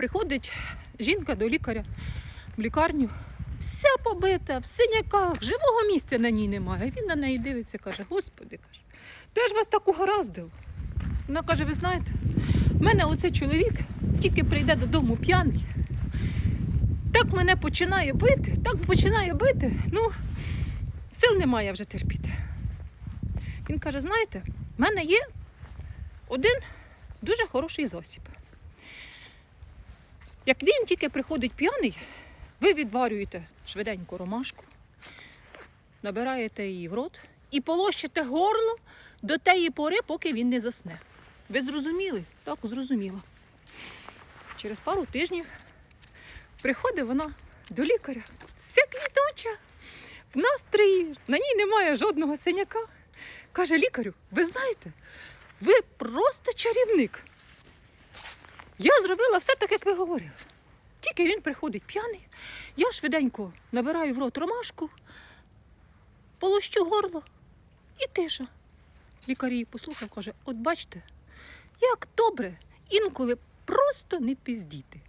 приходить жінка до лікаря в лікарню, вся побита, в синяках, живого місця на ній немає. Він на неї дивиться, каже: Господи, каже, де ж вас так угораздив? Вона каже: ви знаєте, в мене оцей чоловік тільки прийде додому п'яний. Так мене починає бити, так починає бити. Ну, сил немає вже терпіти. Він каже: знаєте, в мене є один дуже хороший засіб. Як він тільки приходить п'яний, ви відварюєте швиденько ромашку, набираєте її в рот і полощите горло до тієї пори, поки він не засне. Ви зрозуміли? Так, зрозуміла. Через пару тижнів приходить вона до лікаря. Вся квітуча, в настрої, на ній немає жодного синяка. Каже лікарю, ви знаєте, ви просто чарівник. Я зробила все так, як ви говорили. Тільки він приходить п'яний, я швиденько набираю в рот ромашку, полощу горло і тиша. Лікар її послухав, каже: от бачите, як добре інколи просто не піздіти.